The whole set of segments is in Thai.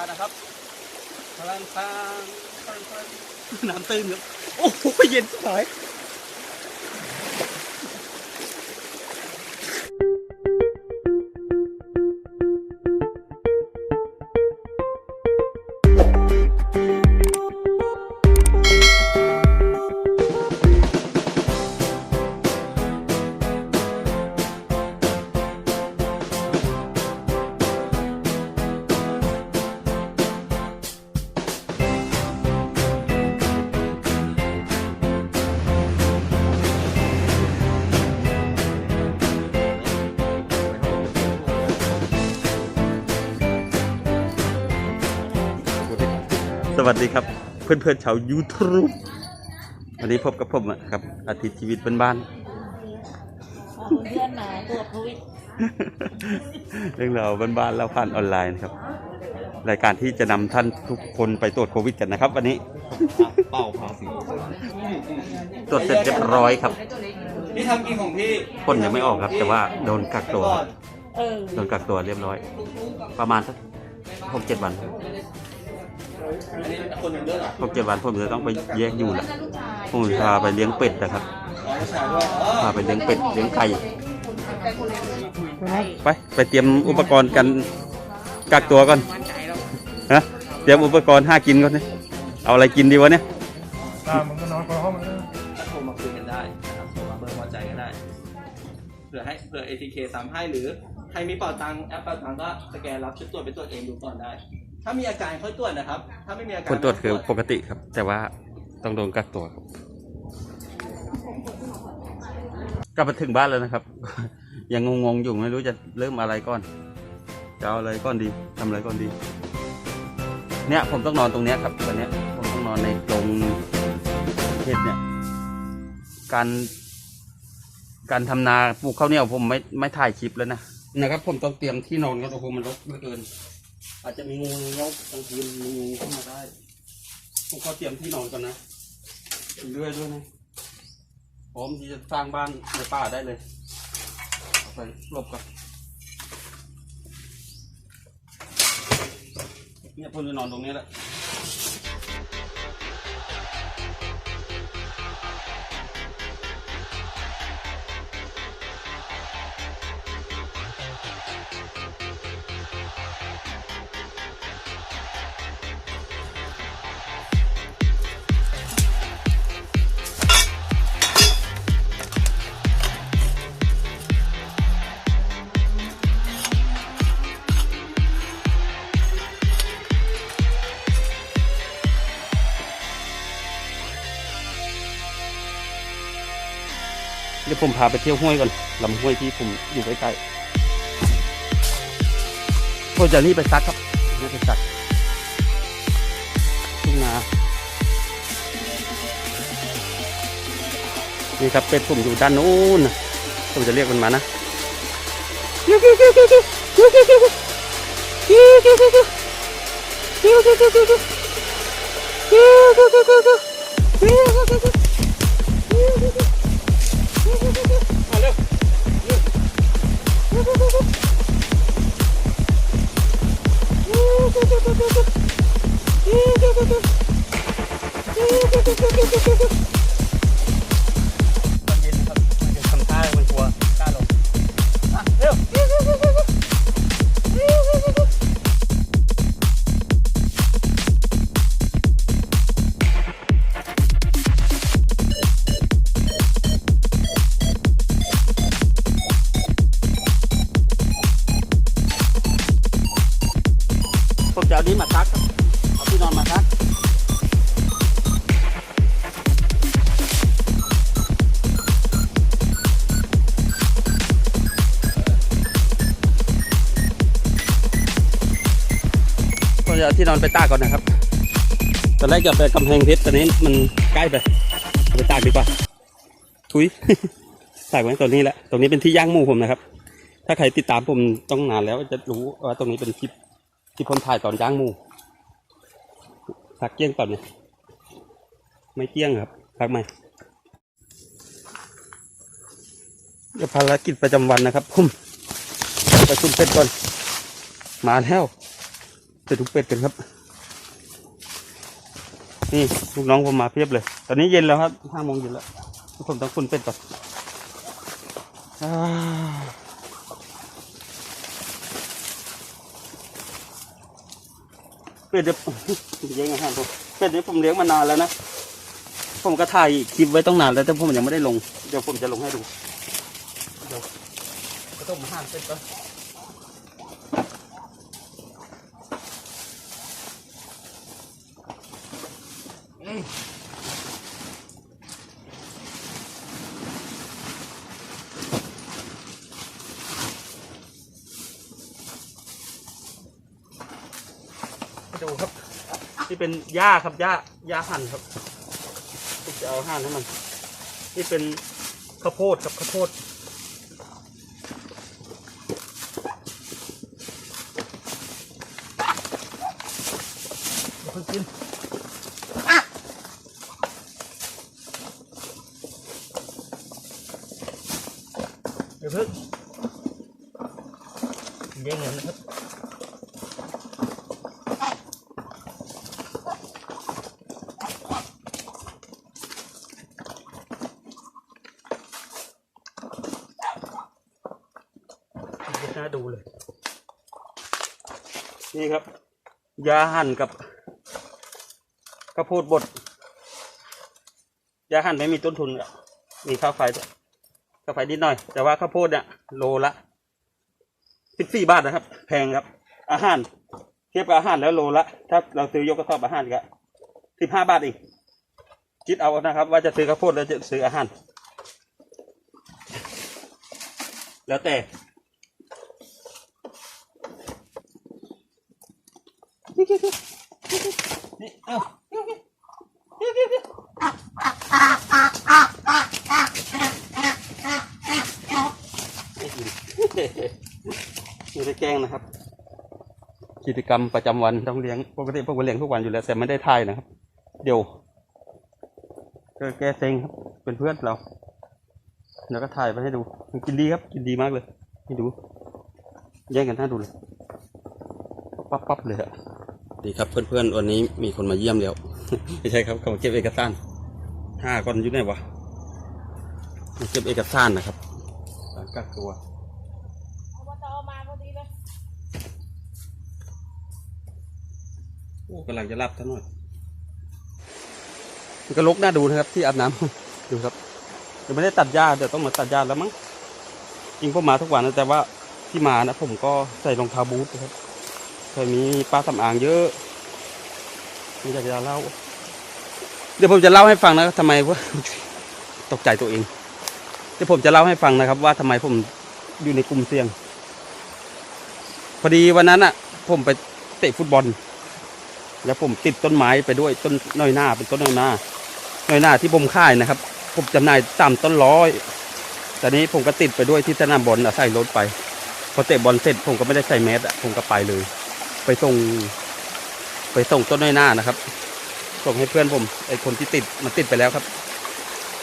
านะครับพลังทางพลังทางน้ำตื้นครับโอ้โหเย็นสาย วัสดีครับ เพื่อนๆชาว YouTube วันนี้พบกับผมอะครับ อาทิตย์ชีวิตบ้านเอาเพื่อนมาตรวจโควิดๆเรื่องราวบ้านๆแล้วผ่านออนไลน์นะครับ รายการที่จะนำท่านทุกคนไปตรวจโควิดกันนะครับ วันนี้เป่าภาษีตรวจเสร็จเรียบร้อยครับพี่ทำกินของพี่พ่นยังไม่ออกครับ แต่ว่าโดนกักตัวครับเออโดนกักตัวเรียบร้อย ประมาณสักหกเจ็ดวัน อันนี้คนหนึ่งด้วยเหรอหกเจ็ดวันผมจะต้องไปแยกอยู่แหละผมจะพาไปเลี้ยงเป็ดนะครับ อ๋อผู้ชายด้วยอ๋อพาไปเลี้ยงเป็ดเลี้ยงไก่ ไปไปเตรียมอุปกรณ์กันกักตัวก่อนฮะเตรียมอุปกรณ์ห้ากินก่อนเนี่ยเอาอะไรกินดีวะเนี่ยตามันก็นอนคนละห้องมันก็ถ้าโทรมาคุยกันได้นะครับโทรมาเบอร์พอใจก็ได้ เผื่อให้เผื่อ ATK ซ้ำให้หรือใครมีเป่าตังค์แอปเป่าตังค์ก็สแกนรับชุดตรวจไปตรวจเองดูก่อนได้ ถ้ามีอาการค่อยตรวจนะครับ ถ้าไม่มีอาการผลตรวจคือปกติครับ แต่ว่าต้องโดนกักตัวครับกลับมาถึงบ้านแล้วนะครับ ยังงงๆอยู่ไม่รู้จะเริ่มอะไรก่อนจะเอาอะไรก่อนดีทำอะไรก่อนดี เนี่ยผมต้องนอนตรงเนี้ยครับวันเนี้ยผมต้องนอนในกรงเห็ดเนี่ยการการทำนาปลูกข้าวเหนียวผมไม่ไม่ถ่ายคลิปแล้วนะนะครับ ผมต้องเตรียมที่นอนกันโอ้โหมันรกเหลือเกิน อาจจะมีงูเงี้ยวกลางคืนมีงูเข้ามาได้ผมขอเตรียมที่นอนก่อนนะเรื่อยด้วยนะพร้อมที่จะสร้างบ้านในป่าได้เลยเอาไปหลบกันเนี่ยผมจะนอนตรงนี้แหละ เดี๋ยวผมพาไปเที่ยวห้วยก่อนลำห้วยที่ผมอยู่ใกล้ๆผมจะรีบไปซักครับรีบไปซักทุ่งนานี่ครับเป็ดผมอยู่ด้านนู้นนะผมจะเรียกมันมานะมาเที่นอนไปตากก่อนนะครับตอนแรกจะไปกำแพงเพชรตอนนี้มันใกล้ไปไปตากดีกว่า ทุยตากไว้ตรงนี้แหละ ตรงนี้เป็นที่ย่างหมูผมนะครับ ถ้าใครติดตามผมต้องนานแล้วจะรู้ว่าตรงนี้เป็นคลิปที่ผมถ่ายตอนย่างหมูสักเกี้ยงก่อนเนี่ยไม่เกี้ยงครับสักไหมเดี๋ยวภารกิจประจำวันนะครับผมไปชุมเป็ดก่อน มาแล้ว ไปดูเป็ดกันครับ นี่ลูกน้องผมมาเพียบเลย ตอนนี้เย็นแล้วครับห้าโมงเย็นแล้วผมต้องคุณเป็ดก่อนเป็ดเดี๋ยวเลี้ยงอาหารผมเป็ดนี้ผมเลี้ยงมานานแล้วนะ ผมก็ถ่ายคลิปไว้ต้องนานแล้วแต่ผมยังไม่ได้ลง เดี๋ยวผมจะลงให้ดู เดี๋ยวก็ต้องมาห้ามเป็ดก่อน ที่เป็นหญ้าครับหญ้าหญ้าหั่นครับจะเอาหั่นให้มัน นี่เป็นข้าวโพดครับข้าวโพดเพิ่งกินเดี๋ยวเพิ่งแย่งกันนะครับ น่าดูเลย นี่ครับ ยาหั่นกับข้าวโพดบด ยาหั่นไม่มีต้นทุนมีค่าไฟด้วยค่าไฟนิดหน่อย แต่ว่าข้าวโพดเนี่ยโลละสิบสี่บาทนะครับ แพงครับ อาหาร เทียบกับอาหารแล้วโลละ ถ้าเราซื้อยกกระสอบอาหารก็สิบห้าบาทเองคิดเอานะครับ ว่าจะซื้อข้าวโพดแล้วจะซื้ออาหาร แล้วแต่ นี่เอาไม่กินไม่ได้แกล้งนะครับ กิจกรรมประจำวันต้องเลี้ยงปกติพวกผมเลี้ยงทุกวันอยู่แล้วแต่ไม่ได้ทายนะครับ เดี๋ยวก็แกเซ็งครับเป็นเพื่อนเราแล้วก็ถ่ายไปให้ดูมันกินดีครับ กินดีมากเลยให้ดูแย่งกันท่าดูเลยปั๊บปั๊บเลยอะ ดีครับเพื่อนๆ วันนี้มีคนมาเยี่ยมแล้ว ไม่ใช่ครับเขามาเก็บเอกสารห้าคนอยู่ไหนวะมาเก็บเอกสารนะครับการกักตัวอบตมาพอดีเลยโอ้กำลังจะรับท่านหน่อยมันก็ลกหน้าดูนะครับ ที่อาบน้ำดูครับยังไม่ได้ตัดหญ้าเดี๋ยวต้องมาตัดหญ้าแล้วมั้งจริงผมมาทุกวันนะแต่ว่าที่มานะผมก็ใส่รองเท้าบูทนะครับ เคยมีปลาสำอางเยอะไม่อยากจะเล่า เดี๋ยวผมจะเล่าให้ฟังนะครับทำไมว่าตกใจตัวเอง เดี๋ยวผมจะเล่าให้ฟังนะครับ ว่าทำไมผมอยู่ในกลุ่มเสี่ยง พอดีวันนั้นอะ ผมไปเตะฟุตบอล แล้วผมติดต้นไม้ไปด้วยต้นน้อยหน้าเป็นต้นน้อยหน้าน้อยหน้าที่ผมค่ายนะครับ ผมจำหน่ายตามต้นร้อยตอนนี้ผมก็ติดไปด้วยที่สนามบอลอะใส่รถไป พอเตะบอลเสร็จผมก็ไม่ได้ใส่แมสอะผมก็ไปเลย ไปส่ง ไปส่งต้นน้อยหน้านะครับ ส่งให้เพื่อนผมไอคนที่ติดมันติดไปแล้วครับ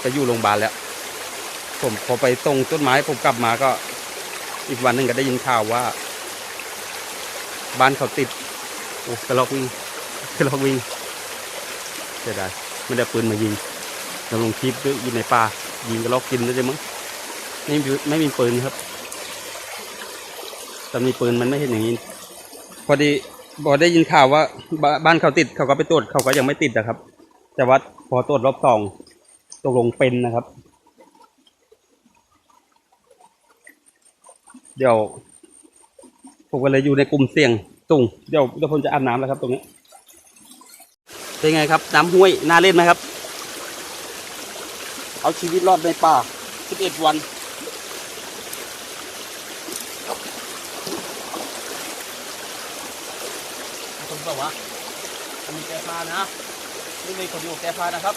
ไปอยู่โรงพยาบาลแล้ว ผมพอไปส่งต้นไม้ผมกลับมาก็ อีกวันหนึ่งก็ได้ยินข่าวว่า บ้านเขาติดโอ้กระลอกวิ่งกระลอกวิ่งเสียดายไม่ได้ปืนมายิงเราลงคลิปด้วยอยู่ในป่ายิงกระลอกกินได้เลยมั้งไม่มีไม่มีปืนครับแต่มีปืนมันไม่เห็นอย่างนี้ พอดีพอได้ยินข่าวว่าบบ้านเขาติดเขาก็ไปตรวจเขาก็ยังไม่ติดนะครับ แต่ว่าพอตรวจรอบสองตกลงเป็นนะครับ เดี๋ยวผมก็เลยอยู่ในกลุ่มเสี่ยงตุงเดี๋ยวเดี๋ยวผมจะอาบน้ำแล้วครับ ตรงนี้เป็นไงครับ น้ำห้วยน่าเล่นไหมครับ เอาชีวิตรอดในป่า 11 วัน คนบอกว่าอันนี้แก้ผ้านะนี่มีคนอยู่แก้ผ้านะครับ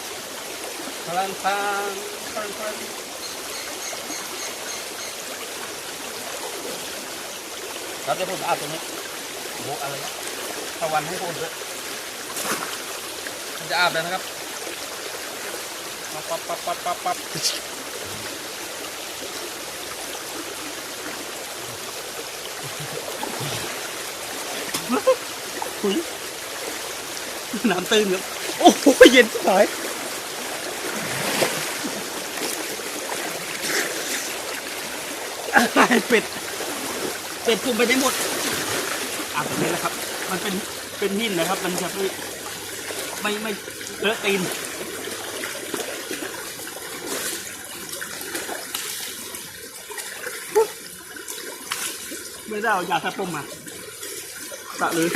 พลังพลังพลังพลังครับเดี๋ยวผมอาบตรงนี้โบอะไรนะตะวันให้ผมด้วยผมจะอาบแล้วนะครับปั๊บปั๊บปั๊บปั๊บปั๊บ คุยน้ำตื้นครับโอ้โหเย็นสายอะไรเป็ด เป็ดปุ่มไปได้หมดอะแบบนี้แหละครับ มันเป็นเป็นหินนะครับ มันจะไม่ไม่ไม่เลอะตีนไม่ได้เอายาสระผมมาสระเลย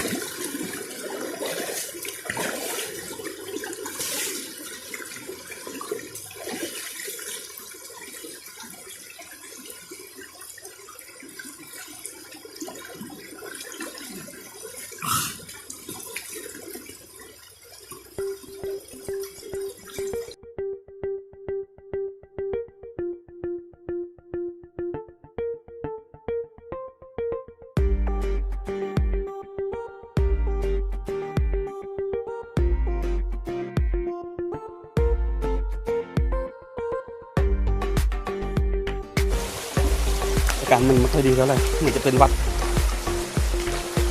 การมันไม่ค่อยดีเท่าไหร่เหมือนจะเป็นวัด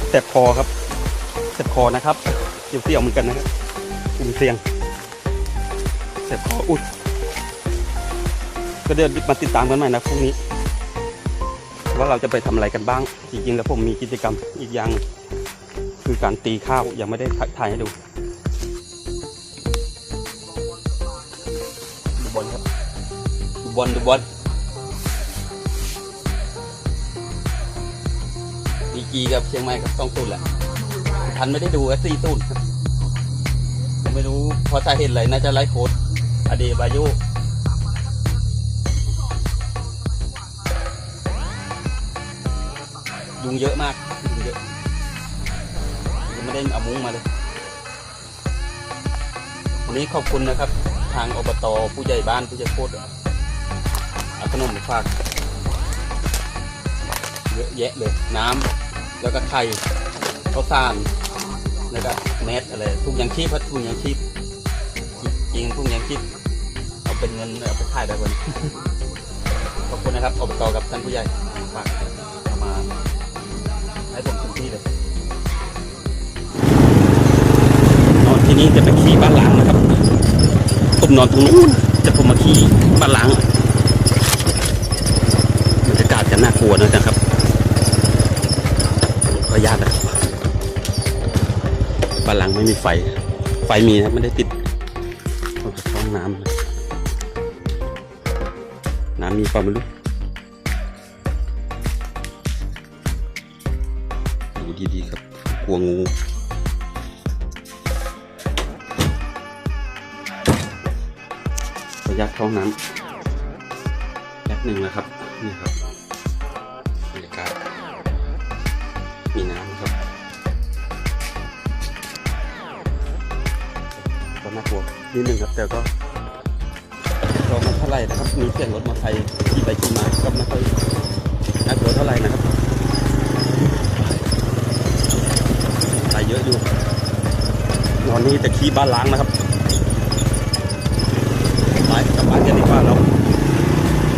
แสบคอครับแสบคอนะครับเสียวเสียวเหมือนกันนะครับกลุ่มเสียงแสบคออุดก็เดี๋ยวมาติดตามกันใหม่นะพรุ่งนี้ ว่าเราจะไปทำอะไรกันบ้าง จริงๆแล้วผมมีกิจกรรมอีกอย่างหนึ่งคือการตีข้าวยังไม่ได้ถ่ายให้ดูดูบอลครับดูบอลดูบอล กีกับเชียงใหม่กับต้องตุนแหละทันไม่ได้ดูก็สี่ตุนผมไม่รู้เพราะสาเหตุอะไรน่าจะไล่โค้ดอเดบายุยุงเยอะมากยุงเยอะยังไม่ได้เอามุ้งมาเลย วันนี้ขอบคุณนะครับ ทางอบตผู้ใหญ่บ้านผู้ใหญ่โคตรเอาขนมมาฝากเยอะแยะเลย น้ำ แล้วก็ไข่ข้าวสารแล้วก็เม็ดอะไรทุกอย่างชีพครับทุกอย่างชีพจริงทุกอย่างชีพเอาเป็นเงินเอาไปขายได้คนขอบคุณนะครับอบตกับท่านผู้ใหญ่ฝากเอามาให้ผมทุกที่เลยนอนที่นี่จะไปขี่บ้านหล้างนะครับผมนอนตรงนู้นจะผมมาขี่บ้านหล้างบรรยากาศจะน่ากลัวนะครับ ขออนุญานะครับบ้านหลังไม่มีไฟ ไฟมีนะไม่ได้ติดผมจะเข้าห้องน้ำน้ำมีเปลาไม่รู้ดูดีๆครับกลัวงูขออนุญาตเข้าห้องน้ำแป๊บหนึ่งนะครับนี่ครับ น่ากลัวนิดนึงครับแต่ก็ก็ไม่เท่าไหร่นะครับมีเสียงรถมอเตอร์ไซค์ขี่ไปขี่มาก็ไม่ค่อยน่ากลัวเท่าไหร่นะครับไปเยอะอยู่นอนนี่แต่ขี้บ้านล้างนะครับไปกลับบ้านกันดีกว่าเรา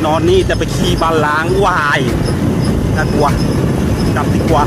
นอนนี่จะไปขี้บ้านล้างวายน่ากลัวกลับดีกว่า